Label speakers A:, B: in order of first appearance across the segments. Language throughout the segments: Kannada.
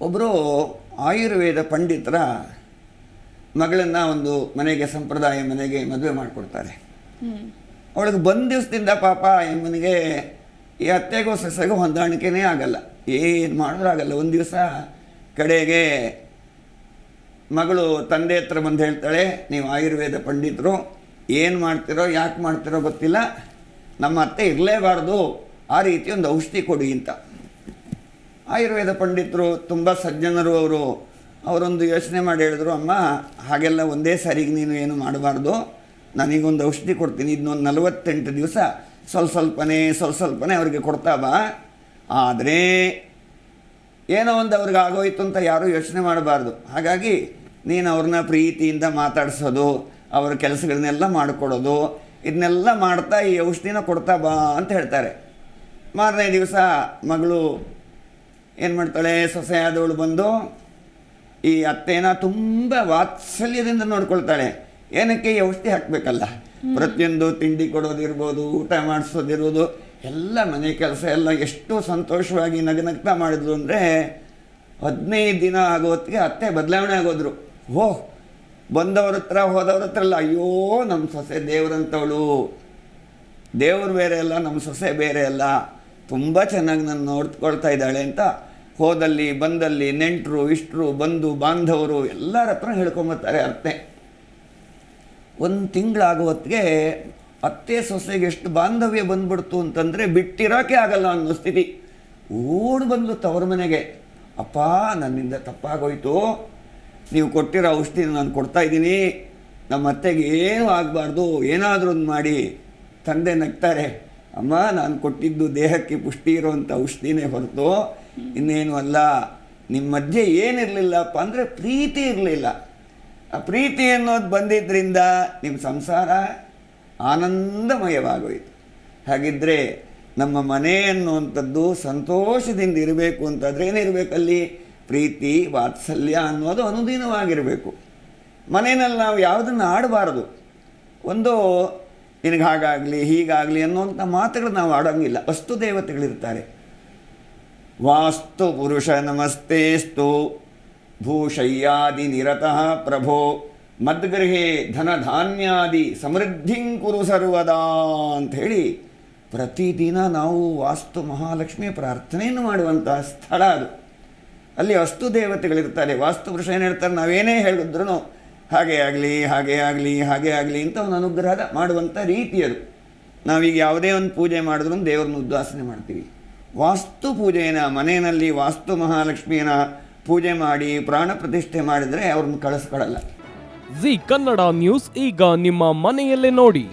A: ಒಬ್ಬರು ಆಯುರ್ವೇದ ಪಂಡಿತರ ಮಗಳನ್ನು ಒಂದು ಮನೆಗೆ ಸಂಪ್ರದಾಯ ಮನೆಗೆ ಮದುವೆ ಮಾಡಿಕೊಡ್ತಾರೆ. ಅವಳಿಗೆ ಬಂದ ದಿವಸದಿಂದ ಪಾಪ ಎಮ್ಮನಿಗೆ ಈ ಅತ್ತೆಗೂ ಸೊಸೆಗೂ ಹೊಂದಾಣಿಕೆನೇ ಆಗಲ್ಲ. ಏನು ಮಾಡಿದ್ರೂ ಆಗಲ್ಲ. ಒಂದು ದಿವಸ ಕಡೆಗೆ ಮಗಳು ತಂದೆ ಹತ್ರ ಬಂದು ಹೇಳ್ತಾಳೆ ನೀವು ಆಯುರ್ವೇದ ಪಂಡಿತರು ಏನು ಮಾಡ್ತಿರೋ ಯಾಕೆ ಮಾಡ್ತಿರೋ ಗೊತ್ತಿಲ್ಲ. ನಮ್ಮ ಅತ್ತೆ ಇರಲೇಬಾರ್ದು. ಆ ರೀತಿ ಒಂದು ಔಷಧಿ ಕೊಡಿ ಅಂತ. ಆಯುರ್ವೇದ ಪಂಡಿತರು, ತುಂಬ ಸಜ್ಜನರು ಅವರು ಅವರೊಂದು ಯೋಚನೆ ಮಾಡಿ ಹೇಳಿದ್ರು, ಅಮ್ಮ, ಹಾಗೆಲ್ಲ ಒಂದೇ ಸಾರಿಗೆ ನೀನು ಏನು ಮಾಡಬಾರ್ದು. ನನಗೊಂದು ಔಷಧಿ ಕೊಡ್ತೀನಿ ಇದನ್ನೊಂದು ನಲವತ್ತೆಂಟು ದಿವಸ ಸ್ವಲ್ಪ ಸ್ವಲ್ಪನೇ ಸ್ವಲ್ಪ ಸ್ವಲ್ಪನೇ ಅವ್ರಿಗೆ ಕೊಡ್ತಾ ಆದರೆ ಏನೋ ಒಂದು ಅವ್ರಿಗೆ ಆಗೋಯ್ತು ಅಂತ ಯಾರೂ ಯೋಚನೆ ಮಾಡಬಾರ್ದು. ಹಾಗಾಗಿ ನೀನು ಅವ್ರನ್ನ ಪ್ರೀತಿಯಿಂದ ಮಾತಾಡಿಸೋದು, ಅವ್ರ ಕೆಲಸಗಳನ್ನೆಲ್ಲ ಮಾಡಿಕೊಡೋದು, ಇದನ್ನೆಲ್ಲ ಮಾಡ್ತಾ ಈ ಔಷಧಿನ ಕೊಡ್ತಾ ಬಾ ಅಂತ ಹೇಳ್ತಾರೆ. ಮಾರನೇ ದಿವಸ ಮಗಳು ಏನು ಮಾಡ್ತಾಳೆ? ಸೊಸೆ ಆದವಳು ಬಂದು ಈ ಅತ್ತೆನ ತುಂಬ ವಾತ್ಸಲ್ಯದಿಂದ ನೋಡ್ಕೊಳ್ತಾಳೆ. ಏನಕ್ಕೆ? ಈ ಔಷಧಿ ಹಾಕಬೇಕಲ್ಲ. ಪ್ರತಿಯೊಂದು ತಿಂಡಿ ಕೊಡೋದಿರ್ಬೋದು ಊಟ ಮಾಡಿಸೋದಿರ್ಬೋದು ಎಲ್ಲ ಮನೆ ಕೆಲಸ ಎಲ್ಲ ಎಷ್ಟು ಸಂತೋಷವಾಗಿ ನಗನಗ್ತಾ ಮಾಡಿದ್ರು ಅಂದರೆ ಹದಿನೈದು ದಿನ ಆಗೋ ಹೊತ್ತಿಗೆ ಅತ್ತೆ ಬದಲಾವಣೆ ಆಗೋದ್ರು. ಓಹ್ ಬಂದವ್ರ ಹತ್ರ ಹೋದವ್ರ ಹತ್ರ ಅಲ್ಲ ಅಯ್ಯೋ ನಮ್ಮ ಸೊಸೆ ದೇವ್ರಂತವಳು. ದೇವ್ರು ಬೇರೆ ಅಲ್ಲ ನಮ್ಮ ಸೊಸೆ ಬೇರೆ ಅಲ್ಲ. ತುಂಬ ಚೆನ್ನಾಗಿ ನಾನು ನೋಡ್ಕೊಳ್ತಾ ಇದ್ದಾಳೆ ಅಂತ ಹೋದಲ್ಲಿ, ಬಂದಲ್ಲಿ, ನೆಂಟರು, ಇಷ್ಟರು, ಬಂಧು, ಬಾಂಧವರು ಎಲ್ಲರ ಹತ್ರ ಹೇಳ್ಕೊಂಬರ್ತಾರೆ ಅತ್ತೆ ಒಂದು ತಿಂಗಳಾಗೋ ಹೊತ್ತಿಗೆ ಅತ್ತೆ ಸೊಸೆಗೆ ಎಷ್ಟು ಬಾಂಧವ್ಯ ಬಂದ್ಬಿಡ್ತು ಅಂತಂದರೆ ಬಿಟ್ಟಿರೋಕೆ ಆಗಲ್ಲ ಅನ್ನೋ ಸ್ಥಿತಿ. ಓಡ್ ಬಂದು ತವ್ರ ಮನೆಗೆ, ಅಪ್ಪ, ನನ್ನಿಂದ ತಪ್ಪಾಗೋಯ್ತು. ನೀವು ಕೊಟ್ಟಿರೋ ಔಷಧಿನ ನಾನು ಕೊಡ್ತಾ ಇದ್ದೀನಿ. ನಮ್ಮ ಅತ್ತೆಗೆ ಏನೂ ಆಗಬಾರ್ದು. ಏನಾದರೂ ಒಂದು ಮಾಡಿ. ತಂದೆ ನಗ್ತಾರೆ, ಅಮ್ಮ, ನಾನು ಕೊಟ್ಟಿದ್ದು ದೇಹಕ್ಕೆ ಪುಷ್ಟಿ ಇರೋವಂಥ ಔಷಧಿನೇ ಹೊರತು. ಇನ್ನೇನು ಅಲ್ಲ ನಿಮ್ಮ ಮಧ್ಯೆ ಏನಿರಲಿಲ್ಲಪ್ಪ ಅಂದರೆ ಪ್ರೀತಿ ಇರಲಿಲ್ಲ. ಆ ಪ್ರೀತಿ ಅನ್ನೋದು ಬಂದಿದ್ದರಿಂದ ನಿಮ್ಮ ಸಂಸಾರ ಆನಂದಮಯವಾಗೋಯಿತು. ಹಾಗಿದ್ದರೆ ನಮ್ಮ ಮನೆ ಅನ್ನುವಂಥದ್ದು ಸಂತೋಷದಿಂದ ಇರಬೇಕು ಅಂತಂದರೆ ಏನಿರಬೇಕಲ್ಲಿ ಪ್ರೀತಿ, ವಾತ್ಸಲ್ಯ ಅನ್ನೋದು ಅನುದಿನವಾಗಿರಬೇಕು. ಮನೆಯಲ್ಲಿ ನಾವು ಯಾವುದನ್ನು ಆಡಬಾರ್ದು. ಒಂದು ನಿನಗೆ ಹಾಗಾಗಲಿ, ಹೀಗಾಗಲಿ ಅನ್ನುವಂಥ ಮಾತುಗಳು ನಾವು ಆಡೋಂಗಿಲ್ಲ. ವಸ್ತು ದೇವತೆಗಳಿರ್ತಾರೆ. ವಾಸ್ತು ಪುರುಷ ನಮಸ್ತೆಸ್ತು ಭೂಷಯ್ಯಾದಿ ನಿರತಃ ಪ್ರಭೋ. ಮದ್ಗೃಹೇ ಧನಧಾನ್ಯಾದಿ ಸಮೃದ್ಧಿಂ ಕುರು ಸರ್ವದಾ ಅಂಥೇಳಿ ಪ್ರತಿದಿನ ನಾವು ವಾಸ್ತು ಮಹಾಲಕ್ಷ್ಮಿ ಪ್ರಾರ್ಥನೆಯನ್ನು ಮಾಡುವಂತಹ ಸ್ಥಳ ಅದು. ಅಲ್ಲಿ ವಸ್ತು ದೇವತೆಗಳಿರ್ತಾರೆ. ವಾಸ್ತು ಪುರುಷ ಏನು ಹೇಳ್ತಾರೆ? ನಾವೇನೇ ಹೇಳಿದ್ರು ಹಾಗೆ ಆಗಲಿ ಹಾಗೆ ಆಗಲಿ ಹಾಗೆ ಆಗಲಿ ಅಂತ ಒಂದು ಅನುಗ್ರಹದ ಮಾಡುವಂಥ ರೀತಿ ಅದು. ನಾವೀಗ ಯಾವುದೇ ಒಂದು ಪೂಜೆ ಮಾಡಿದ್ರು ದೇವ್ರನ್ನ ಉದ್ವಾಸನೆ ಮಾಡ್ತೀವಿ. ವಾಸ್ತು ಪೂಜೆಯನ್ನು, ಮನೆಯಲ್ಲಿ ವಾಸ್ತು ಮಹಾಲಕ್ಷ್ಮಿಯನ್ನ ಪೂಜೆ ಮಾಡಿ, ಪ್ರಾಣ ಪ್ರತಿಷ್ಠೆ ಮಾಡಿದರೆ ಅವ್ರನ್ನ ಕಳಿಸ್ಕೊಡಲ್ಲ.
B: ಜಿ ಕನ್ನಡ ನ್ಯೂಸ್ ಈಗ ನಿಮ್ಮ ಮನೆಯಲ್ಲೇ ನೋಡಿ.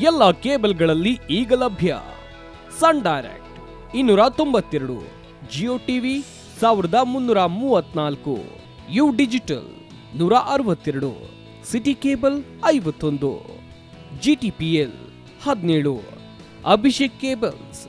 B: ಎಲ್ಲ ಕೇಬಲ್ಗಳಲ್ಲಿ ಈಗ ಲಭ್ಯ. ಸನ್ ಡೈರೆಕ್ಟ್ ಇನ್ನೂರ ತೊಂಬತ್ತೆರಡು, ಜಿಯೋ ಟಿವಿ ಸಾವಿರದ ಮುನ್ನೂರ ಮೂವತ್ನಾಲ್ಕು, ಯು ಡಿಜಿಟಲ್ ನೂರ ಅರವತ್ತೆರಡು, ಸಿಟಿ ಕೇಬಲ್ ಐವತ್ತೊಂದು, ಜಿ ಟಿ ಪಿ ಎಲ್ ಹದಿನೇಳು, ಅಭಿಷೇಕ್ ಕೇಬಲ್ಸ್